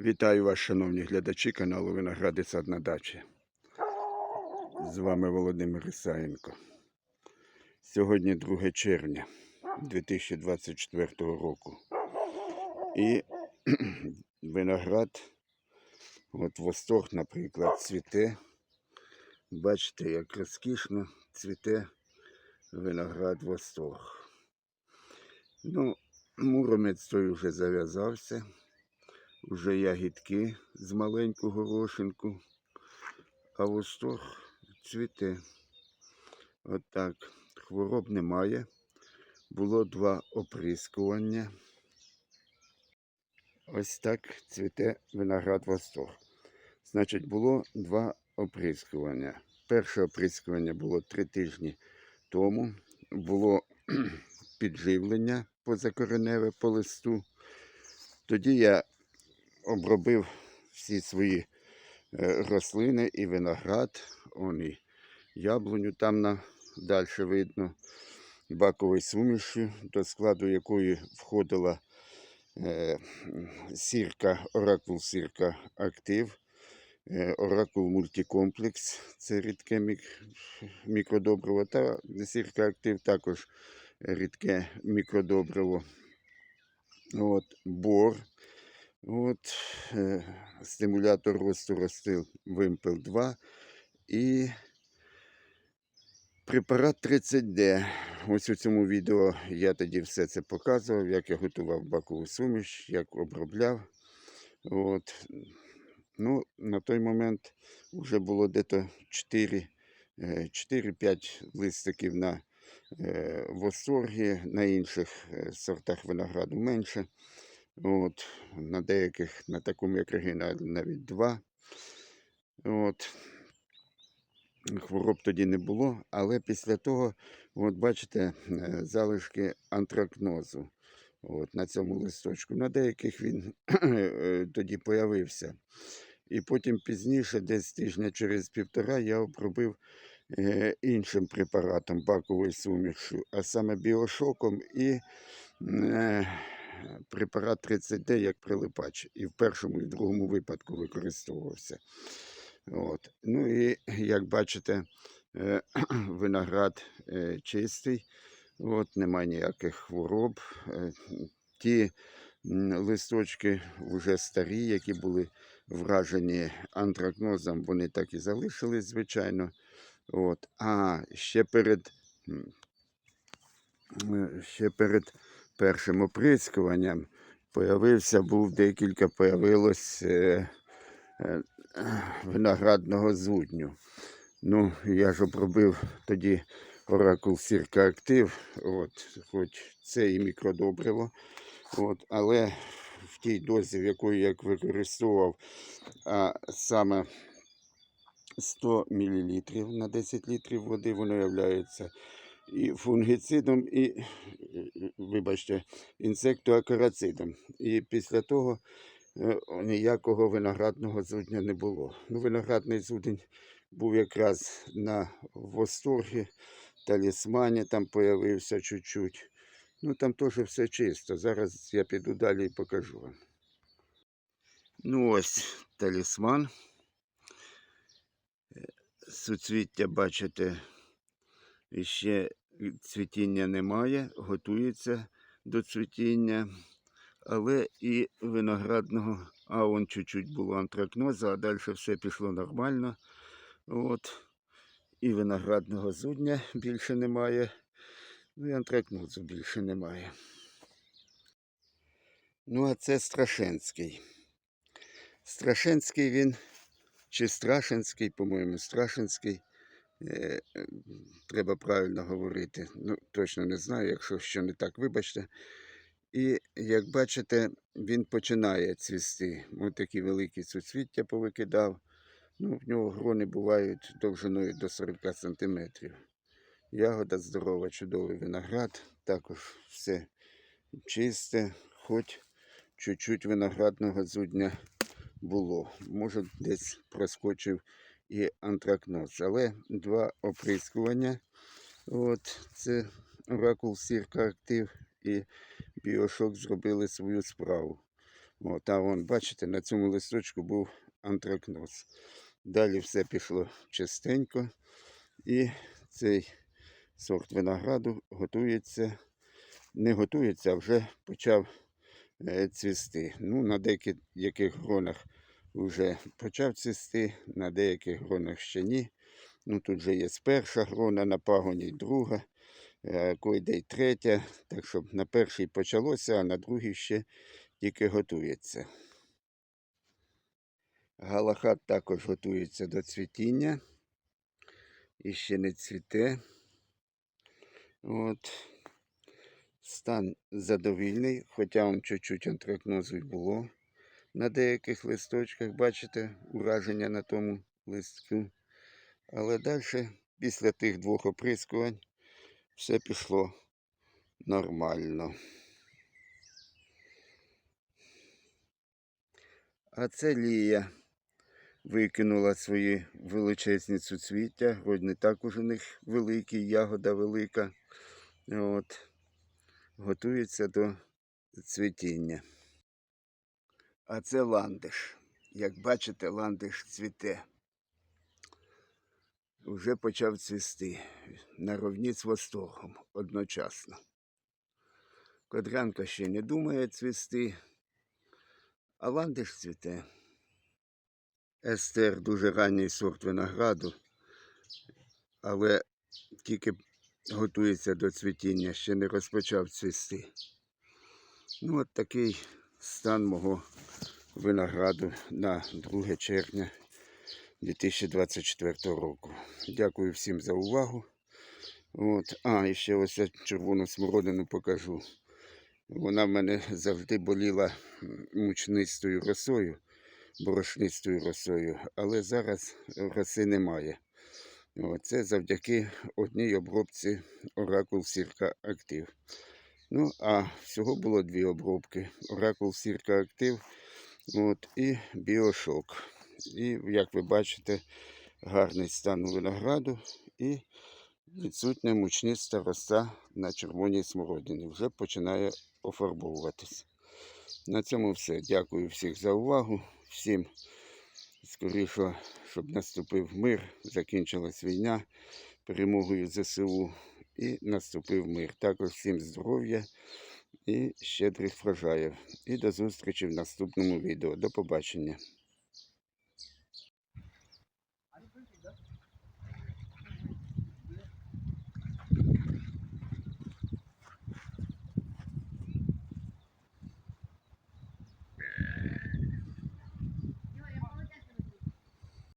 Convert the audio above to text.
Вітаю вас, шановні глядачі каналу Виногради Сад на дачі. З вами Володимир Ісаєнко. Сьогодні 2 червня 2024 року. І виноград, от восторг, наприклад, цвіте. Бачите, як розкішно цвіте виноград восторг. Ну, муромець той вже зав'язався. Уже ягідки з маленьку горошинку, а восторг цвіте. Отак. Хвороб немає. Було два оприскування. Ось так цвіте виноград восторг. Значить, було два оприскування. Перше оприскування було три тижні тому. Було підживлення позакореневе по листу. Тоді я обробив всі свої е, рослини і виноград, он і яблуню там на, далі видно, баковою сумішю, до складу якої входила е, сірка, оракул сірка актив, е, оракул мультикомплекс, це рідке мік, мікродобриво, та сірка актив також рідке мікродобриво. От, бор. От, е, стимулятор росту ростил Вимпел 2 і препарат 30D. Ось у цьому відео я тоді все це показував, як я готував бакову суміш, як обробляв. От. Ну, на той момент вже було десь 4 е, 4-5 листиків на е, восторгі, на інших сортах винограду менше. От, на деяких, на такому як Регіна, навіть два. От. Хвороб тоді не було, але після того, от бачите, е, залишки антракнозу от, на цьому листочку. На деяких він е, тоді появився. І потім пізніше, десь тижня через півтора, я обробив е, іншим препаратом баковою сумішю, а саме біошоком і препарат 30D як прилипач. І в першому і в другому випадку використовувався. От. Ну і як бачите, е, виноград е, чистий, от, немає ніяких хвороб. Е, Ті листочки вже старі, які були вражені антракнозом, вони так і залишились, звичайно. От. А ще перед, ще перед першим оприскуванням появився, був декілька появилось е, е, виноградного зудню. Ну, я ж обробив тоді оракул Сірка Актив, от, хоч це і мікродобриво, от, але в тій дозі, в якої я використовував, а саме 100 мл на 10 літрів води, воно являється і фунгіцидом, і, вибачте, інсектоакарацидом. І після того е, ніякого виноградного зудня не було. Ну, виноградний зудень був якраз на восторгі, талісмані там появився чуть-чуть. Ну там теж все чисто. Зараз я піду далі і покажу вам. Ну ось талісман. Е, Суцвіття, бачите, ще цвітіння немає, готується до цвітіння, але і виноградного, а он чуть-чуть було антракноза, а далі все пішло нормально. От. І виноградного зудня більше немає, ну і антракнозу більше немає. Ну, а це Страшенський. Страшенський він, чи Страшенський, по-моєму, Страшенський. Е, треба правильно говорити. Ну, точно не знаю, якщо що не так, вибачте. І як бачите, він починає цвісти. Ось такі великі суцвіття повикидав. Ну, в нього грони бувають довжиною до 40 см. Ягода здорова, чудовий виноград. Також все чисте, хоч чуть-чуть виноградного зудня було. Може, десь проскочив і антракноз. Але два оприскування. От, це оракул Сірка Актив і Біошок зробили свою справу. От, а вон, бачите, на цьому листочку був антракноз. Далі все пішло чистенько. І цей сорт винограду готується, не готується, а вже почав е, цвісти. Ну, на деяких гронах вже почав цвісти, на деяких гронах ще ні. Ну, тут вже є перша грона на пагоні, друга, е, койде й третя. Так що на першій почалося, а на другій ще тільки готується. Галахат також готується до цвітіння. І ще не цвіте. От. Стан задовільний, хоча чуть-чуть антракнозу й було. На деяких листочках, бачите, ураження на тому листку. Але далі, після тих двох оприскувань, все пішло нормально. А це Лія викинула свої величезні суцвіття. Хоч не так у них великі, ягода велика. От. Готується до цвітіння. А це ландиш. Як бачите, ландиш цвіте. Вже почав цвісти наровні з восторгом одночасно. Кодрянка ще не думає цвісти, а ландиш цвіте. Естер дуже ранній сорт винограду, але тільки готується до цвітіння, ще не розпочав цвісти. Ну, от такий стан мого винограду на 2 червня 2024 року. Дякую всім за увагу. От. А, і ще ось червону смородину покажу. Вона в мене завжди боліла мучнистою росою, борошнистою росою, але зараз роси немає. Це завдяки одній обробці Оракул Сірка Актив. Ну, а всього було дві обробки: Оракул Сірка Актив от, і Біошок. І, як ви бачите, гарний стан винограду і відсутня мучниста роса на червоній смородині. Вже починає офарбовуватись. На цьому все. Дякую всіх за увагу. Всім скоріше, щоб наступив мир, закінчилась війна перемогою ЗСУ і наступив мир. Також всім здоров'я і щедрих врожаїв. І до зустрічі в наступному відео. До побачення.